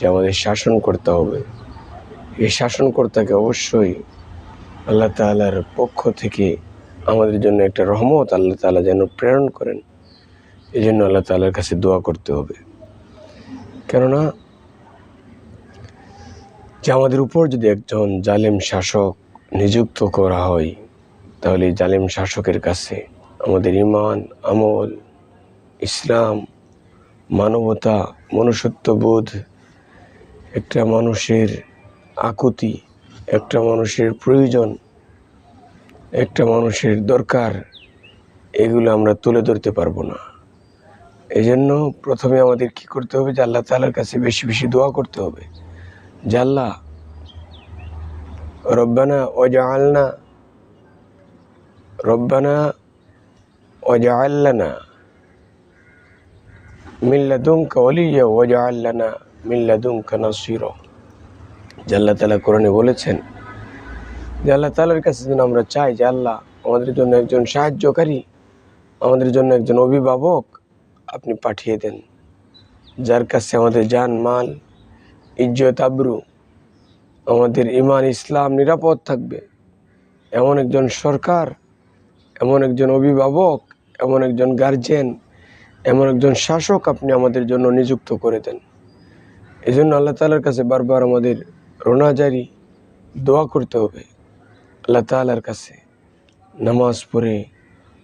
যে আমাদের শাসন করতে হবে। এই শাসনকর্তাকে অবশ্যই আল্লাহ তাআলার পক্ষ থেকে আমাদের জন্য একটা রহমত আল্লাহ তাআলা যেন প্রেরণ করেন। এই জন্য আল্লাহ তাআলার কাছে দোয়া করতে হবে। কেননা যে আমাদের উপর যদি একজন জালেম শাসক নিযুক্ত করা হয়, তাহলে জালেম শাসকের কাছে আমাদের ইমান আমল, ইসলাম, মানবতা, মনুষ্যত্ববোধ একটা মানুষের আকুতি, একটা মানুষের প্রয়োজন, একটা মানুষের দরকার, এগুলো আমরা তুলে ধরতে পারব না। এই জন্য প্রথমে আমাদের কি করতে হবে? আল্লাহ তালার কাছে বেশি বেশি দোয়া করতে হবে। আল্লাহ, রব্বানা ওজাআলনা রব্বানা ওজাআল্লানা মিল্লাদুমকা ওলিয়া ওজাআল্লানা মিল্লাদুমকা নাসিরা। যে আল্লাহ তালা কোরআনে বলেছেন যে আল্লাহ তালার কাছে যেন আমরা চাই যে আল্লাহ আমাদের জন্য একজন সাহায্যকারী, আমাদের জন্য একজন অভিভাবক আপনি পাঠিয়ে দেন। যার কাছে আমাদের জান, মাল, ইজ্জত, আব্রু, আমাদের ইমান ইসলাম নিরাপদ থাকবে। এমন একজন সরকার, এমন একজন অভিভাবক, এমন একজন গার্জেন এমন একজন শাসক আপনি আমাদের জন্য নিযুক্ত করে দেন। এই জন্য আল্লাহ তালার কাছে বারবার আমাদের রোনাজারি দোয়া করতে হবে। আল্লাহ তালার কাছে নামাজ পড়ে,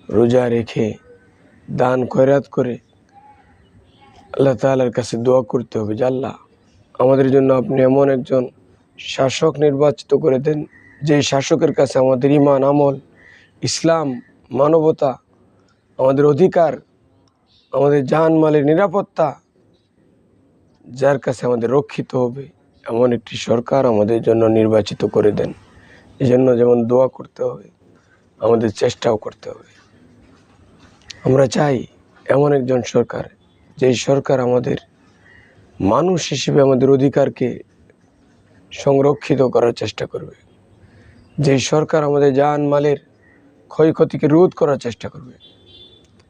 রোজা রেখে, দান খয়রাত করে আল্লাহ তালার কাছে দোয়া করতে হবে যে আমাদের জন্য আপনি এমন একজন শাসক নির্বাচিত করে দেন, যে শাসকের কাছে আমাদের ইমান আমল, ইসলাম, মানবতা, আমাদের অধিকার, আমাদের জান মালের নিরাপত্তা যার কাছে আমাদের রক্ষিত হবে, এমন একটি সরকার আমাদের জন্য নির্বাচিত করে দেন। এই জন্য যেমন দোয়া করতে হবে, আমাদের চেষ্টাও করতে হবে। আমরা চাই এমন একজন সরকার, যেই সরকার আমাদের মানুষ হিসেবে আমাদের অধিকারকে সংরক্ষিত করার চেষ্টা করবে। যেই সরকার আমাদের জান মালের ক্ষয়ক্ষতিকে রোধ করার চেষ্টা করবে,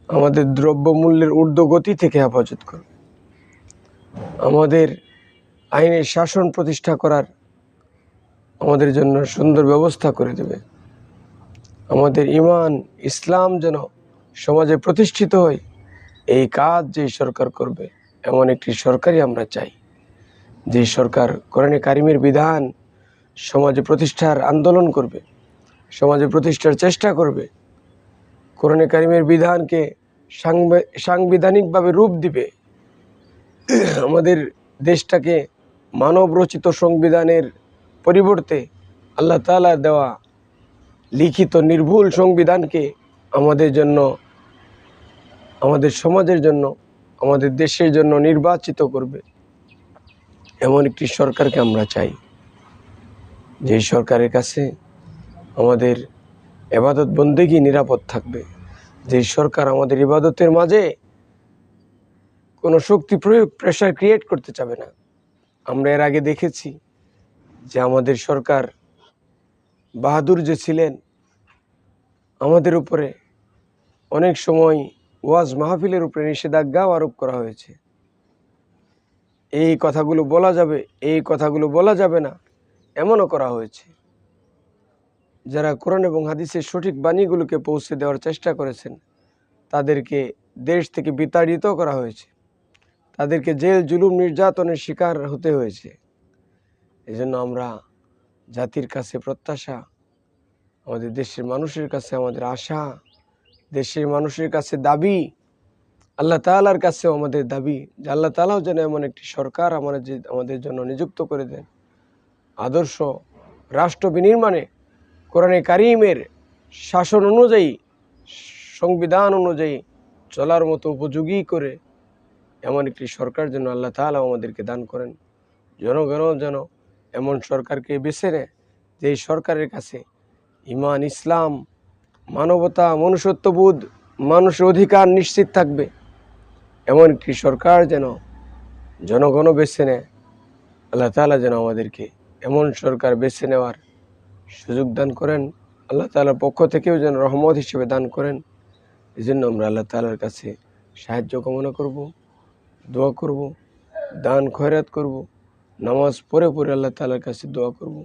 আমাদের দ্রব্যমূল্যের ঊর্ধ্বগতি থেকে হেফাজত করবে। আমাদের আইনের শাসন প্রতিষ্ঠা করার আমাদের জন্য সুন্দর ব্যবস্থা করে দেবে। আমাদের ইমান, ইসলাম যেন সমাজে প্রতিষ্ঠিত হয়, এই কাজ যেই সরকার করবে, এমন একটি সরকারই আমরা চাই। যে সরকার কোরআনে কারিমের বিধান সমাজে প্রতিষ্ঠার আন্দোলন করবে, সমাজে প্রতিষ্ঠার চেষ্টা করবে, কোরআনে কারিমের বিধানকে সাংবে- সাংবিধানিকভাবে রূপ দিবে। আমাদের দেশটাকে মানব রচিত সংবিধানের পরিবর্তে আল্লাহ তাআলা দেওয়া লিখিত নির্ভুল সংবিধানকে আমাদের জন্য, আমাদের সমাজের জন্য, আমাদের দেশের জন্য নির্বাচিত করবে। এমন একটি সরকারকে আমরা চাই। যে সরকারের কাছে আমাদের এবাদত বন্দেগী নিরাপদ থাকবে। যে সরকার আমাদের ইবাদতের মাঝে কোনো শক্তি প্রয়োগ প্রেশার ক্রিয়েট করতে চাবে না। আমরা এর আগে দেখেছি যে আমাদের সরকার বাহাদুর যে ছিলেন, আমাদের উপরে অনেক সময় ওয়াজ মাহফিলের উপরে নিষেধাজ্ঞাও আরোপ করা হয়েছে। এই কথাগুলো বলা যাবে, এই কথাগুলো বলা যাবে না, এমনও করা হয়েছে। যারা কোরআন এবং হাদিসের সঠিক বাণীগুলোকে পৌঁছে দেওয়ার চেষ্টা করেছেন, তাদেরকে দেশ থেকে বিতাড়িত করা হয়েছে। তাদেরকে জেল, জুলুম, নির্যাতনের শিকার হতে হয়েছে। এজন্য আমরা জাতির কাছে প্রত্যাশা, আমাদের দেশের মানুষের কাছে আমাদের আশা, দেশের মানুষের কাছে দাবি, আল্লাহ তাআলার কাছেও আমাদের দাবি যে আল্লাহ তাআলাও যেন এমন একটি সরকার আমাদের যে, আমাদের জন্য নিযুক্ত করে দেন। আদর্শ রাষ্ট্র বিনির্মাণে কোরআনে কারিমের শাসন অনুযায়ী, সংবিধান অনুযায়ী চলার মতো উপযোগী করে এমন একটি সরকার যেন আল্লাহ তাআলা আমাদেরকে দান করেন। জনগণও যেন এমন সরকারকে বেছে নেয় যে এই সরকারের কাছে ইমান ইসলাম, মানবতা, মনুষ্যত্ববোধ, মানুষের অধিকার নিশ্চিত থাকবে, এমন একটি সরকার যেন জনগণও বেছে নেয় আল্লাহ তাআলা যেন আমাদেরকে এমন সরকার বেছে নেওয়ার সুযোগ দান করেন। আল্লাহ তাআলার পক্ষ থেকেও যেন রহমত হিসেবে দান করেন। এই জন্য আমরা আল্লাহ তাআলার কাছে সাহায্য কামনা করব। দোয়া করব দান খয়রাত করব নামাজ পড়ে পড়ে আল্লাহ তালার কাছে দোয়া করব।